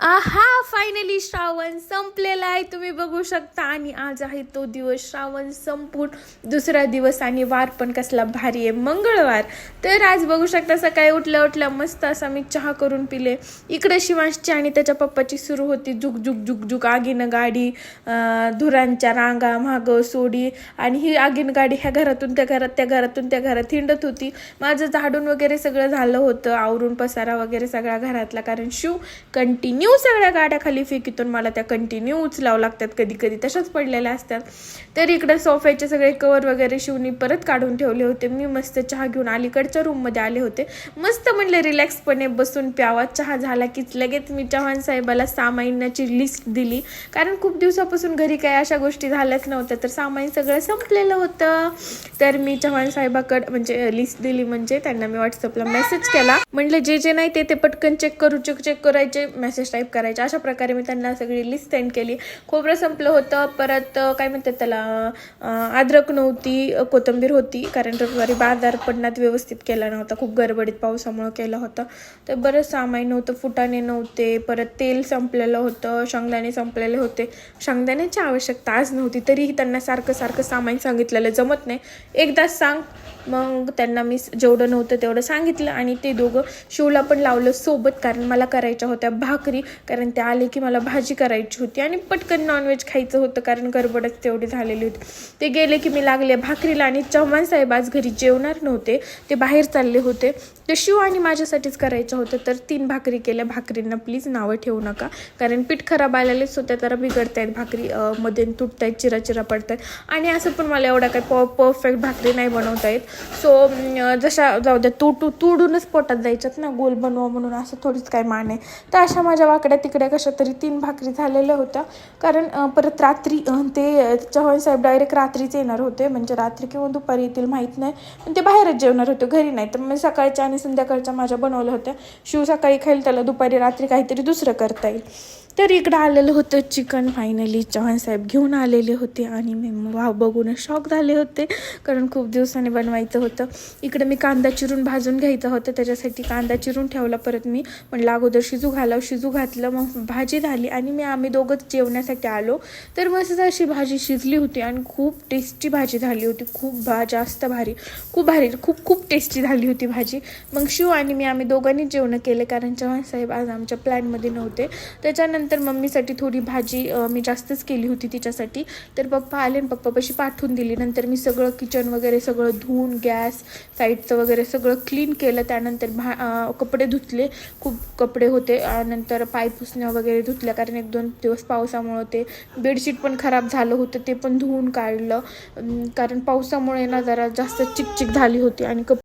आहा फायनली श्रावण संपलेला आहे. तुम्ही बघू शकता आणि आज आहे तो दिवस. श्रावण संपून दुसरा दिवस आणि वार पण कसला भारी आहे. मंगळवार. तर आज बघू शकता सकाळी उठल्या उठल्या मस्त असा मी चहा करून पिले. इकडे शिवांशची आणि त्याच्या पप्पाची सुरू होती झुक झुक झुक झुक आगीनं गाडी धुरांच्या रांगा मागं सोडी. आणि ही आगीन गाडी ह्या घरातून त्या घरात त्या घरातून त्या घरात हिंडत होती. माझं झाडून वगैरे सगळं झालं होतं. आवरून पसारा वगैरे सगळा घरातला. कारण शिव कंटिन्यू सगळ्या गाड्या खाली फेकीतून मला त्या कंटिन्यू उचलावं लागतात कधी कधी तशाच पडलेल्या असतात. तर इकडे सोफ्याचे सगळे कवर वगैरे शिवणी परत काढून ठेवले होते. मी मस्त चहा घेऊन अलीकडच्या रूममध्ये आले होते. मस्त म्हणले रिलॅक्सपणे बसून प्यावा. चहा झाला कीच लगेच मी चव्हाण साहेबाला सामान्याची लिस्ट दिली. कारण खूप दिवसापासून घरी काही अशा गोष्टी झाल्याच नव्हत्या. तर सामाईन सगळं संपलेलं होतं. तर मी चव्हाण साहेबाकडे म्हणजे लिस्ट दिली म्हणजे त्यांना मी व्हॉट्सअपला मेसेज केला. म्हणलं जे जे नाही ते ते पटकन चेक करू चेक चेक करायचे. मेसेज सबस्क्राईब करायचे. अशा प्रकारे मी त्यांना सगळी लिस्ट सेंड केली. खोबरं संपलं होतं. परत काय म्हणतात त्याला अद्रक नव्हती कोथंबीर कोथिंबीर होती. कारण रविवारी बाजार पडण्यात व्यवस्थित केला नव्हता. खूप गडबडीत पावसामुळं केला होता. तर बरंच सामान नव्हतं फुटाणे नव्हते. परत तेल संपलेलं होतं. शेंगदाणे संपलेले होते. शेंगदाण्याची आवश्यकता आज नव्हती. तरीही त्यांना सारखं सारखं सामान सांगितलेलं जमत नाही. एकदा सांग मग त्यांना मी जेवढं नव्हतं तेवढं सांगितलं आणि ते दोघं शिवला पण लावलं सोबत कारण मला करायच्या होत्या भाकरी कारण ते आले की मला भाजी करायची होती आणि पटकन नॉनव्हेज खायचं होतं कारण गडबडच तेवढी झालेली होती. ते गेले की मी लागले भाकरीला आणि चव्हाण साहेब आज घरी जेवणार नव्हते ते बाहेर चालले होते. ते शिव आणि माझ्यासाठीच करायचं होतं तर तीन भाकरी केल्या. भाकरींना प्लीज नावं ठेवू नका कारण पीठ खराब आलेलेच होत्या तर बिघडत आहेत भाकरी मध्ये तुटत आहेत चिरा चिरा पडत आहेत आणि असं पण मला एवढा काही प परफेक्ट भाकरी नाही बनवता येत. सो जशा जाऊ द्या तुटू तुडूनच पोटात जायच्यात ना गोल बनवा म्हणून असं थोडीच काय मान. आहे तर अशा माझ्या वाकड्या तिकड्या कशा तरी तीन भाकरी झालेल्या होत्या. कारण परत रात्री ते चव्हाण साहेब डायरेक्ट रात्रीच येणार होते. म्हणजे रात्री किंवा दुपारी येतील माहीत नाही. पण ते बाहेरच जेवणार होते घरी नाही. तर मग सकाळच्या आणि संध्याकाळच्या माझ्या बनवल्या होत्या. शिव सकाळी खाईल त्याला दुपारी रात्री काहीतरी दुसरं करता येईल. तर इकडं आलेलं होतं चिकन. फायनली चव्हाण साहेब घेऊन आलेले होते आणि मी वाव बघून शॉक झाले होते. कारण खूप दिवसांनी बनवायचं होतं. इकडं मी कांदा चिरून भाजून घ्यायचा होतं. त्याच्यासाठी कांदा चिरून ठेवला. परत मी म्हणलं अगोदर शिजू घालाव. शिजू घातलं मग भाजी झाली आणि मी आम्ही दोघंच जेवण्यासाठी आलो. तर मस्त अशी भाजी शिजली होती आणि खूप टेस्टी भाजी झाली होती. खूप भा जास्त भारी. खूप भारी खूप खूप टेस्टी झाली होती भाजी. मग शिव आणि मी आम्ही दोघांनी जेवणं केले. कारण चव्हाण साहेब आज आमच्या प्लॅनमध्ये नव्हते. त्याच्यानंतर मम्मीसाठी थोडी भाजी मी जास्तच केली होती तिच्यासाठी. तर पप्पा आले आणि पप्पापाशी पाठवून दिली. नंतर मी सगळं किचन वगैरे सगळं धुवून गॅस साईडचं वगैरे सगळं क्लीन केलं. त्यानंतर भा कपडे धुतले. खूप कपडे होते. नंतर पाय पुसण्या वगैरे धुतल्या. कारण एक दोन दिवस पावसामुळे ते बेडशीट पण खराब झालं होतं. ते पण धुवून काढलं. कारण पावसामुळे ना जरा जास्त चिकचिक झाली होती आणि कप